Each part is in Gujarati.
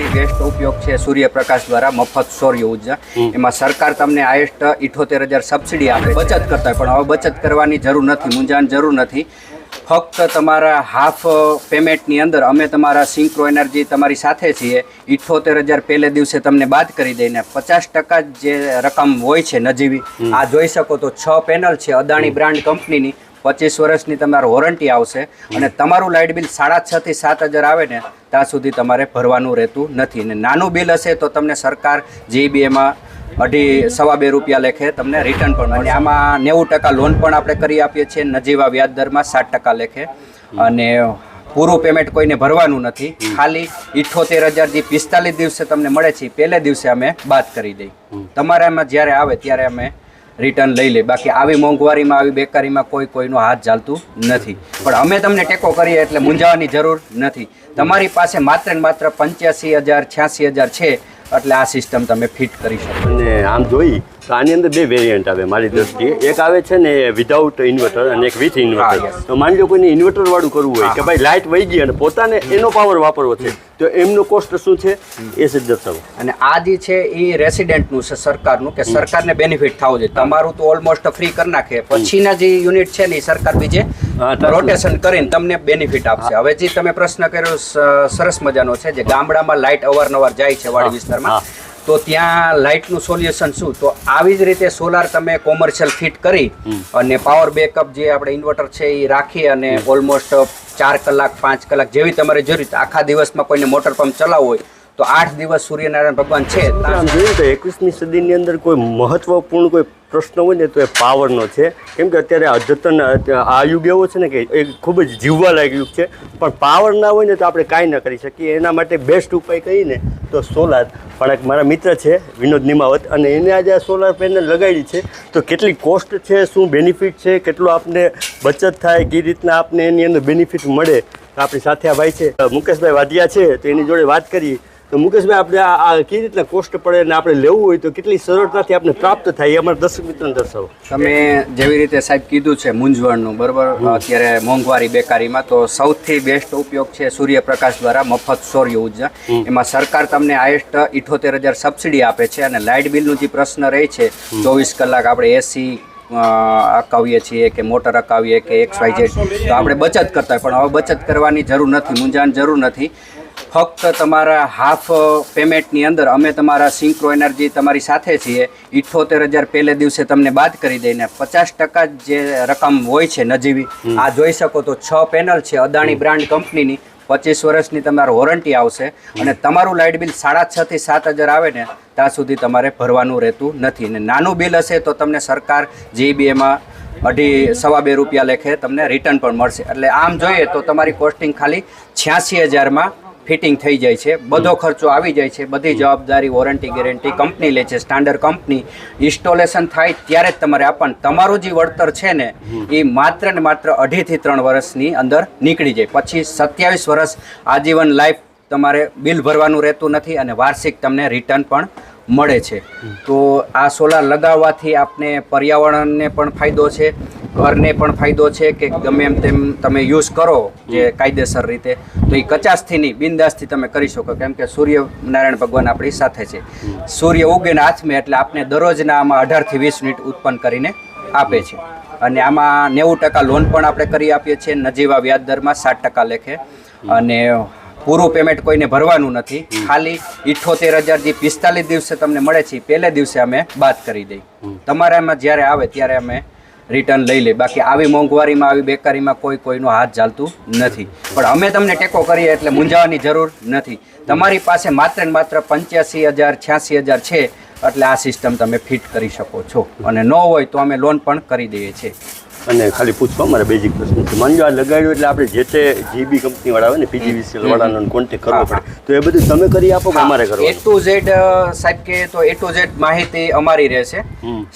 સૌથી બેસ્ટ ઉપયોગ છે સૂર્યપ્રકાશ દ્વારા મફત સૌર્ય ઊર્જા. એમાં સરકાર તમને હાઈએસ્ટ ઇઠોતેર હજાર સબસિડી આપે બચત કરતા પણ હવે બચત કરવાની જરૂર નથી મૂંઝાણ જરૂર નથી. ફક્ત તમારા હાફ પેમેન્ટની અંદર અમે તમારા સિંક્રો એનર્જી તમારી સાથે છીએ. ઇઠોતેર હજાર પહેલે દિવસે તમને બાદ કરી દઈને પચાસ ટકા જે રકમ હોય છે નજીવી આ જોઈ શકો તો છ પેનલ છે અદાણી બ્રાન્ડ કંપનીની. પચીસ વર્ષની તમારે વોરંટી આવશે અને તમારું લાઇટ બિલ સાડા છ થી સાત હજાર આવે ને ત્યાં સુધી તમારે ભરવાનું રહેતું નથી. ને નાનું બિલ હશે તો તમને સરકાર જીબીએમાં અઢી સવા બે રૂપિયા લેખે તમને રિટર્ન પણ મળે. અને આમાં નેવું ટકા લોન પણ આપણે કરી આપીએ છીએ નજીવા વ્યાજ દરમાં સાત ટકા લેખે. અને પૂરું પેમેન્ટ કોઈને ભરવાનું નથી. ખાલી ઇઠોતેર હજાર જે પિસ્તાલીસ દિવસે તમને મળે છે પહેલે દિવસે અમે બાદ કરી દઈ તમારામાં જ્યારે આવે ત્યારે અમે રિટર્ન લઈ લે. બાકી આવી મોંઘવારીમાં, આવી બેકારીમાં કોઈ કોઈનો હાથ ચાલતું નથી. પણ અમે તમને ટેકો કરીએ એટલે મૂંઝાવાની જરૂર નથી. તમારી પાસે માત્ર ને માત્ર પંચ્યાસી હજાર, છ્યાસી હજાર છે. એટલે આ સિસ્ટમ તમે ફિટ કરી શકો. અને આમ જોઈ તો આની અંદર બે વેરિયન્ટ આવે મારી દ્રષ્ટિએ. એક આવે છે ને વિધાઉટ ઇન્વર્ટર અને એક વિથ ઇન્વર્ટર તો માની લો કોઈને ઇન્વર્ટર વાળું કરવું હોય કે ભાઈ લાઇટ વહી ગઈ અને પોતાને એનો પાવર વાપરવો છે તો એમનો કોસ્ટ શું છે? એ સિદ્ધ દર્શાવો. અને આ જે છે એ રેસિડેન્ટનું છે સરકારનું કે સરકારને બેનિફિટ થવું જોઈએ. તમારું તો ઓલમોસ્ટ ફ્રી કરી નાખે. પછીના જે યુનિટ છે ને એ સરકાર બીજે. રોટેશન કરીને તમને બેનિફિટ આપશે. હવે જે તમે પ્રશ્ન કર્યો સરસ મજાનો છે જે ગામડામાં લાઇટ અવારનવાર જાય છે વાડી વિસ્તારમાં તો ત્યાં લાઇટનું સોલ્યુશન શું? તો આવી જ રીતે સોલાર તમે કોમર્શિયલ ફિટ કરી અને પાવર બેકઅપ જે આપણે ઇન્વર્ટર છે એ રાખી અને ઓલમોસ્ટ ચાર કલાક પાંચ કલાક જેવી તમારે જરૂર આખા દિવસમાં કોઈને મોટર પંપ ચલાવવો હોય તો આઠ દિવસ સૂર્યનારાયણ ભગવાન છે આમ જોઈએ તો એકવીસમી સદીની અંદર કોઈ મહત્વપૂર્ણ કોઈ પ્રશ્ન હોય ને તો એ પાવરનો છે. કેમ કે અત્યારે અદ્યતન આ યુગ એવો છે ને કે એ ખૂબ જ જીવવાલાયક યુગ છે. પણ પાવર ના હોય ને તો આપણે કાંઈ ન કરી શકીએ. એના માટે બેસ્ટ ઉપાય કહીને તો સોલાર પણ એક મારા મિત્ર છે વિનોદ નિમાવત અને એને આજે આ સોલાર પેનલ લગાડી છે. તો કેટલી કોસ્ટ છે શું બેનિફિટ છે કેટલું આપને બચત થાય કઈ રીતના આપને એની અંદર બેનિફિટ મળે તો આપણી સાથે આ ભાઈ છે. મુકેશભાઈ વાધિયા છે તો એની જોડે વાત કરીએ તો મુકેશભાઈ આપણે આ કેવી રીતના કોસ્ટ પડે અને આપણે લેવું હોય તો કેટલી સરળતાથી આપણે પ્રાપ્ત થાય એ અમારા દર્શક મિત્રોને દર્શાવો. તમે જેવી રીતે સાહેબ કીધું છે મૂંઝવણનું બરાબર? અત્યારે મોંઘવારી બેકારીમાં તો સૌથી બેસ્ટ ઉપયોગ છે સૂર્યપ્રકાશ દ્વારા મફત સૌર્ય ઊર્જા એમાં સરકાર તમને હાઈએસ્ટ ઇઠોતેર હજાર સબસિડી આપે છે અને લાઇટ બિલનું જે પ્રશ્ન રહે છે ચોવીસ કલાક આપણે એસી અકાવીએ છીએ કે મોટર અકાવીએ કે એક્સ વાય ઝેડ તો આપણે બચત કરતા હોય. પણ હવે બચત કરવાની જરૂર નથી મૂંઝાણ જરૂર નથી. ફક્ત તમારા હાફ પેમેન્ટની અંદર અમે તમારા સિંક્રો એનર્જી તમારી સાથે છીએ. ઇઠોતેર હજાર પહેલે દિવસે તમને બાદ કરી દઈને પચાસ ટકા જે રકમ હોય છે નજીવી આ જોઈ શકો તો છ પેનલ છે અદાણી બ્રાન્ડ કંપનીની. પચીસ વર્ષની તમારે વોરંટી આવશે અને તમારું લાઇટ બિલ સાડા છ થી સાત હજાર આવે ને ત્યાં સુધી તમારે ભરવાનું રહેતું નથી. ને નાનું બિલ હશે તો તમને સરકાર જીબીએમાં અઢી સવા બે રૂપિયા લેખે તમને રિટર્ન પણ મળશે. એટલે આમ જોઈએ તો તમારી કોસ્ટિંગ ખાલી છ્યાસી હજારમાં ફિટિંગ થઈ જાય છે બધો ખર્ચો આવી જાય છે બધી જવાબદારી વોરંટી ગેરંટી કંપની લે છે સ્ટાન્ડર્ડ કંપની ઇન્સ્ટોલેશન થાય ત્યારે જ તમારે આપવાનું. તમારું જે વળતર છે ને એ માત્ર ને માત્ર અઢીથી ત્રણ વર્ષની અંદર નીકળી જાય. પછી સત્યાવીસ વર્ષ આજીવન લાઈફ તમારે બિલ ભરવાનું રહેતું નથી અને વાર્ષિક તમને રિટર્ન પણ મળે છે. તો આ સોલાર લગાવવાથી આપને પર્યાવરણને પણ ફાયદો છે ઘરને પણ ફાયદો છે કે ગમે એમ તેમ તમે યુઝ કરો જે કાયદેસર રીતે. તો એ કચાસથી નહીં બિંદાસથી તમે કરી શકો કેમ કે સૂર્યનારાયણ ભગવાન આપણી સાથે છે. સૂર્ય ઉગે ને હાથમાં એટલે આપને દરરોજના આમાં અઢારથી વીસ મિનિટ ઉત્પન્ન કરીને આપે છે. અને આમાં નેવું ટકા લોન પણ આપણે કરી આપીએ છીએ નજીવા વ્યાજ દરમાં સાત ટકા લેખે. અને પૂરું પેમેન્ટ કોઈને ભરવાનું નથી. ખાલી ઇઠોતેર હજાર જે પિસ્તાલીસ દિવસે તમને મળે છે પહેલે દિવસે અમે બાદ કરી દઈ તમારામાં જ્યારે આવે ત્યારે અમે રિટર્ન લઈ લે બાકી આવી મોંઘવારીમાં આવી બેકારીમાં કોઈ કોઈનો હાથ ચાલતું નથી. પણ અમે તમને ટેકો કરીએ એટલે મૂંઝાવાની જરૂર નથી. તમારી પાસે માત્ર ને માત્ર પંચ્યાસી હજાર છ્યાસી હજાર છે એટલે આ સિસ્ટમ તમે ફિટ કરી શકો છો. અને ન હોય તો અમે લોન પણ કરી દઈએ છીએ. અને ખાલી પૂછવા મારે બેઝિક પ્રશ્ન છે. માનજો આ લગાડ્યું એટલે આપણે જે તે જીબી કંપની વાળા હોય ને પીજીવીસીએલ વાળાનો કોન્ટેક્ટ કરવો પડે. તો એ બધું તમે કરી આપો કે અમારે એ કરવાનું? ટુ ઝેડ સાહેબ કે તો એ ટુ ઝેડ માહિતી અમારી રહેશે.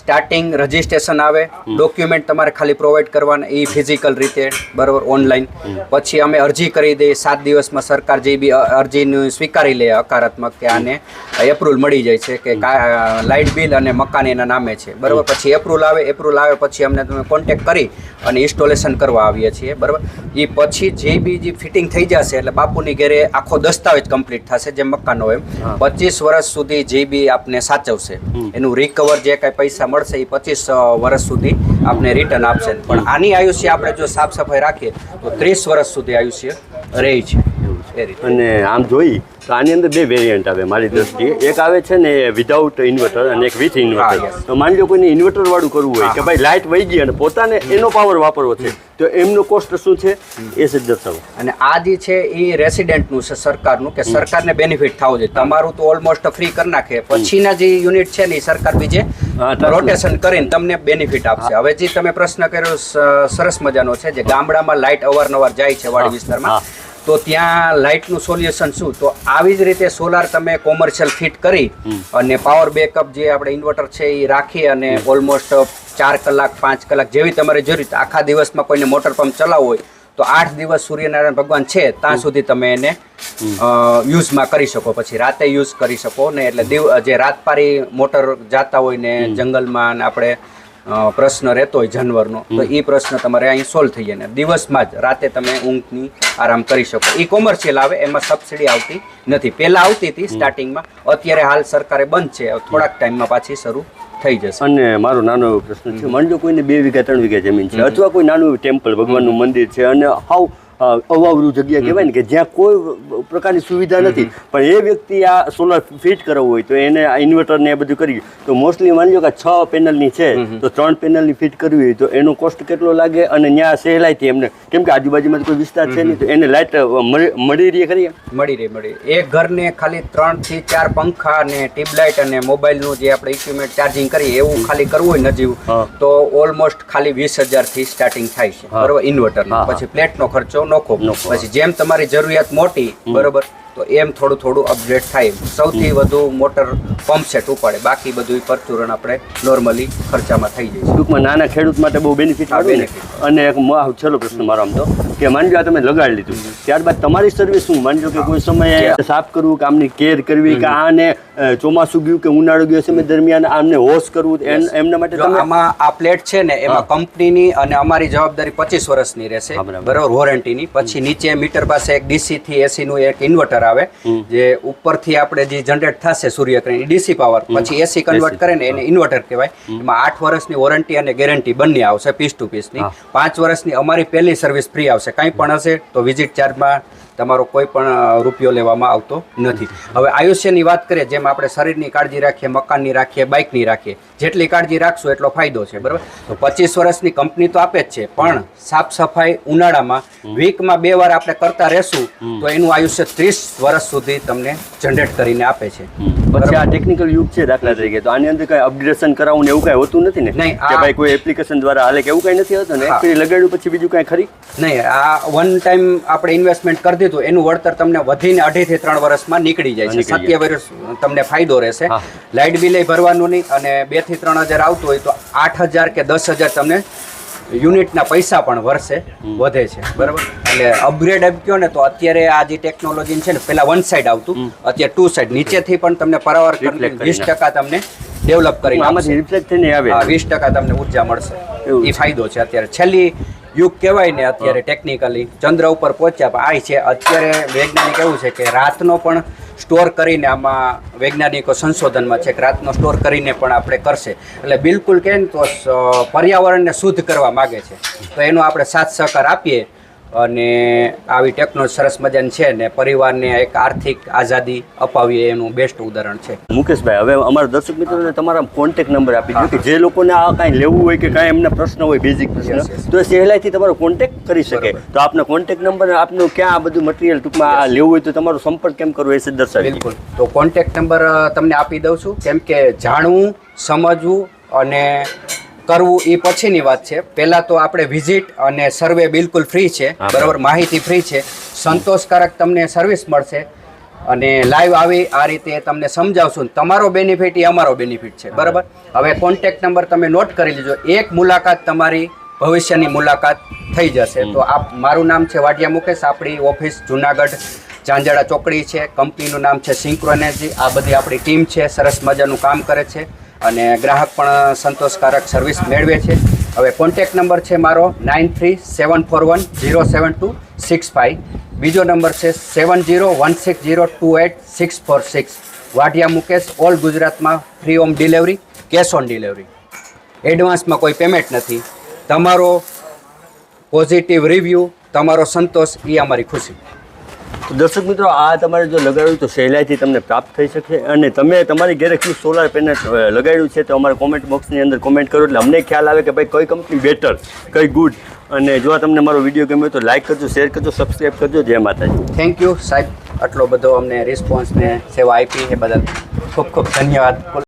સ્ટાર્ટિંગ રજીસ્ટ્રેશન આવે ડોક્યુમેન્ટ તમારે ખાલી પ્રોવાઈડ કરવાના એ ફિઝિકલ રીતે બરોબર ઓનલાઈન પછી અમે અરજી કરી દઈએ સાત દિવસમાં સરકાર જે બી અરજીનું સ્વીકારી લે હકારાત્મક કે આને એપ્રુવલ મળી જાય છે કે લાઇટ બિલ અને મકાન એના નામે છે. બરોબર પછી એપ્રુવલ આવે એપ્રુવલ આવે પછી અમને તમે કોન્ટેક્ટ કરી કરી અને ઇન્સ્ટોલેશન કરવા આવીએ છીએ બરાબર? એ પછી જે બી જે ફિટિંગ થઈ જશે એટલે બાપુની ઘેરે આખો દસ્તાવેજ કમ્પ્લીટ થશે જે મકાનો એમ. પચીસ વર્ષ સુધી જે બી આપને સાચવશે એનું રિકવર જે કાંઈ પૈસા મળશે એ પચીસ વર્ષ સુધી આપને રિટર્ન આપશે. પણ આની આયુષ્ય આપણે જો સાફ સફાઈ રાખીએ તો ત્રીસ વર્ષ સુધી આયુષ્ય રહે છે અને આમ જોઈ તો આની અંદર બે વેરિયન્ટ આવે મારી દ્રષ્ટિએ. એક આવે છે ને વિધાઉટ ઇન્વર્ટર અને એક વિથ ઇન્વર્ટર તો માની લો કોઈને ઇન્વર્ટર વાળું કરવું હોય કે ભાઈ લાઇટ વહી ગઈ અને પોતાને એનો પાવર વાપરવો છે તો એમનો કોસ્ટ શું છે? એ જ દર્શાવો. અને આ જે છે એ રેસિડેન્ટનું છે સરકારનું કે સરકારને બેનિફિટ થવો જોઈએ. તમારું તો ઓલમોસ્ટ ફ્રી કરી નાખે. પછીના જે યુનિટ છે ને એ સરકાર બીજે. રોટેશન કરીને તમને બેનિફિટ આપશે. હવે જે તમે પ્રશ્ન કર્યો સરસ મજાનો છે જે ગામડામાં લાઇટ અવારનવાર જાય છે વાડી વિસ્તારમાં તો ત્યાં લાઇટનું સોલ્યુશન શું? તો આવી જ રીતે સોલાર તમે કોમર્શિયલ ફિટ કરી અને પાવર બેકઅપ જે આપણે ઇન્વર્ટર છે એ રાખી અને ઓલમોસ્ટ ચાર કલાક પાંચ કલાક જેવી તમારે જરૂર આખા દિવસમાં કોઈને મોટર પંપ ચલાવવો હોય તો આઠ દિવસ સૂર્યનારાયણ ભગવાન છે ત્યાં સુધી તમે એને યુઝમાં કરી શકો. પછી રાતે યુઝ કરી શકો. ને એટલે દિવ જે રાતપારી મોટર જાતા હોય ને જંગલમાં ને આપણે પ્રશ્ન રહેતો હોય જાનવરનો તો એ પ્રશ્ન તમારે અહીં સોલ્વ થઈ જાય ને દિવસમાં જ રાતે તમે ઊંઘની આરામ કરી શકો. એ કોમર્શિયલ આવે એમાં સબસિડી આવતી નથી. પહેલાં આવતી હતી સ્ટાર્ટિંગમાં અત્યારે હાલ સરકારે બંધ છે. થોડાક ટાઈમમાં પાછી શરૂ થઈ જશે. અને મારો નાનો એવો પ્રશ્ન છે માની કોઈને બે વીઘા ત્રણ વીઘા જમીન છે? અથવા કોઈ નાનું એવું ટેમ્પલ ભગવાનનું મંદિર છે? અને હાવ અવાવરું જગ્યા કહેવાય ને કે જ્યાં કોઈ પ્રકારની સુવિધા નથી. પણ એ વ્યક્તિ આ સોલાર ફિટ કરવું હોય તો એને આ ઇન્વર્ટર ને એ બધું કરી તો મોસ્ટલી માની લો કે છ પેનલની છે તો ત્રણ પેનલની ફિટ કરવી હોય તો એનો કોસ્ટ કેટલો લાગે અને ત્યાં સહેલાઈથી એમને કેમ કે આજુબાજુમાં કોઈ વિસ્તાર છે નહીં તો એને લાઇટ મળી રહી ખરી મળી રહી મળી એ એક ઘરને ખાલી ત્રણથી ચાર પંખા અને ટ્યુબલાઇટ અને મોબાઈલનું જે આપણે ઇક્વિપમેન્ટ ચાર્જિંગ કરીએ એવું ખાલી કરવું હોય નજીવ તો ઓલમોસ્ટ ખાલી વીસથી સ્ટાર્ટિંગ થાય છે. બરોબર? ઇન્વર્ટરનો. પછી પ્લેટનો ખર્ચો નોખો. પછી જેમ તમારી જરૂરિયાત મોટી બરોબર તો એમ થોડું થોડું અપગ્રેડ થાય. સૌથી વધુ મોટર પંપ સેટ ઉપાડે. બાકી બધું પરચુરણ આપણે નોર્મલી ખર્ચામાં થઈ જાય ટૂંકમાં નાના ખેડૂત માટે બહુ બેનિફિટ ને. અને એક છેલ્લો પ્રશ્ન મારો આમ તો. કે માની લો આ તમે લગાડી લીધું. ત્યારબાદ તમારી સર્વિસ શું? માનજો કે કોઈ સમયે સાફ કરવું કે આમની કેર કરવી કે આને ચોમાસું ગયું કે ઉનાળો ગયો સમય દરમિયાન આમને હોશ કરવું એમ- એમના માટે આમાં આ પ્લેટ છે ને એમાં કંપનીની અને અમારી જવાબદારી પચીસ વર્ષની રહેશે. બરાબર. વોરંટીની પછી નીચે મીટર પાસે એક ડીસી થી એસી નું એક ઇન્વર્ટર આવે જે ઉપરથી આપણે જે જનરેટ થશે સૂર્યકિરણ ડીસી પાવર પછી એસી કન્વર્ટ કરે ને એને ઇન્વર્ટર કહેવાય. એમાં આઠ વર્ષની વોરંટી અને ગેરંટી બંને આવશે પીસ ટુ પીસની. પાંચ વર્ષની અમારી પહેલી સર્વિસ ફ્રી આવશે. કંઈ પણ હશે તો વિઝિટ ચાર્જમાં તમારો કોઈ પણ રૂપિયો લેવામાં આવતો નથી. હવે આયુષ્યની વાત કરીએ જેમ આપણે શરીરની કાળજી રાખીએ મકાનની રાખીએ બાઇકની રાખીએ જેટલી કાળજી રાખશું એટલો ફાયદો છે બરાબર? તો પચીસ વર્ષની કંપની તો આપે જ છે પણ સાફ સફાઈ ઉનાળામાં વીકમાં બે વાર આપણે કરતા રહેશું તો એનું આયુષ્ય ત્રીસ વર્ષ સુધી તમને જનરેટ કરીને આપે છે. પછી આ ટેકનિકલ યુગ છે દાખલા તરીકે તો આની અંદર કઈ અપગ્રેડેશન કરાવવું ને એવું કઈ હોતું નથી ને? નહીં, કે ભાઈ કોઈ એપ્લિકેશન દ્વારા હાલે કે એવું કઈ નથી હોતું ને? લગાડ્યું પછી બીજું કઈ ખરી? નહીં આ વન ટાઈમ આપણે ઇન્વેસ્ટમેન્ટ કરી દીધું એનું વળતર તમને વધીને અઢીથી ત્રણ વર્ષમાં નીકળી જાય છે. સત્ય વર્ષ તમને ફાયદો રહેશે. લાઇટ બિલ ભરવાનું નહીં અને બેથી ત્રણ હજાર આવતું હોય તો આઠ હજાર કે દસ હજાર તમને યુનિટના પૈસા પણ વર્ષે વધે છે. બરાબર? એટલે અપગ્રેડ એમ કહો ને તો અત્યારે આ જે ટેકનોલોજી છે ને પેલા વન સાઈડ આવતું અત્યારે ટુ સાઈડ નીચેથી પણ તમને પરાવર વીસ ટકા તમને ડેવલપ કરીને આમાંથી રિફ્લેક્ટ થઈને આવે. વીસ ટકા તમને ઊર્જા મળશે. એ ફાયદો છે અત્યારે. છેલ્લી યુગ કહેવાય ને અત્યારે ટેકનિકલી ચંદ્ર ઉપર પહોંચ્યા પણ આ છે અત્યારે વૈજ્ઞાનિક એવું છે કે રાતનો પણ સ્ટોર કરીને આમાં વૈજ્ઞાનિકો સંશોધનમાં છે કે રાતનો સ્ટોર કરીને પણ આપણે કરશે. એટલે બિલકુલ ને તો પર્યાવરણને શુદ્ધ કરવા માગે છે. તો એનો આપણે સાથ સહકાર આપીએ. અને આવી ટેકનો સરસ મજાની છે ને પરિવારને એક આર્થિક આઝાદી અપાવીએ એનું બેસ્ટ ઉદાહરણ છે. મુકેશભાઈ હવે અમારા દર્શક મિત્રોને તમારા કોન્ટેક્ટ નંબર આપી દો કે જે લોકોને આ કાંઈ લેવું હોય કે કાંઈ એમને પ્રશ્ન હોય બેઝિક પ્રશ્ન. તો એ સહેલાઈથી તમારો કોન્ટેક કરી શકે. તો આપનો કોન્ટેક નંબર આપનું ક્યાં આ બધું મટીરિયલ ટૂંકમાં આ લેવું હોય તો તમારો સંપર્ક કેમ કરવો એ છે દર્શાવી બિલકુલ. તો કોન્ટેક્ટ નંબર તમને આપી દઉં છું. કેમ કે જાણવું સમજવું અને કરવું એ પછીની વાત છે. પહેલાં તો આપણે વિઝિટ અને સર્વે બિલકુલ ફ્રી છે. બરાબર. માહિતી ફ્રી છે. સંતોષકારક તમને સર્વિસ મળશે. અને લાઈવ આવી આ રીતે તમને સમજાવશું. તમારો બેનિફિટ એ અમારો બેનિફિટ છે. બરાબર? હવે કોન્ટેક્ટ નંબર તમે નોટ કરી લીજો. એક મુલાકાત તમારી ભવિષ્યની મુલાકાત થઈ જશે. તો આપ મારું નામ છે વાડિયા મુકેશ. આપણી ઓફિસ જુનાગઢ ઝાંઝડા ચોકડી છે. કંપનીનું નામ છે સિંક્રોનેજી આ બધી આપણી ટીમ છે. સરસ મજાનું કામ કરે છે. અને ગ્રાહક પણ સંતોષકારક સર્વિસ મેળવે છે. હવે કોન્ટેક નંબર છે મારો nine three seven four one zero seven two six five બીજો નંબર છે seven zero one six zero two eight six four six Vadhiya Mukesh all ગુજરાતમાં free home delivery cash on delivery એડવાન્સમાં કોઈ પેમેન્ટ નથી. તમારો પોઝિટિવ રિવ્યૂ તમારો સંતોષ એ અમારી ખુશી. દર્શક મિત્રો, આ તમારે જો લગાડ્યું તો સહેલાઈથી તમને પ્રાપ્ત થઈ શકે અને તમે તમારી ઘેરે કયું સોલાર પેનલ લગાડ્યું છે તો અમારા કોમેન્ટ બોક્સની અંદર કોમેન્ટ કરો એટલે અમને ખ્યાલ આવે કે ભાઈ કઈ કંપની બેટર કઈ ગુડ અને જો તમને મારો વીડિયો ગમ્યો તો લાઈક કરજો શેર કરજો સબસ્ક્રાઈબ કરજો. જય માતાજી. થેન્ક યુ સાહેબ. આટલો બધો અમને રિસ્પોન્સ ને સેવા આપી એ બદલ ખૂબ ખૂબ ધન્યવાદ.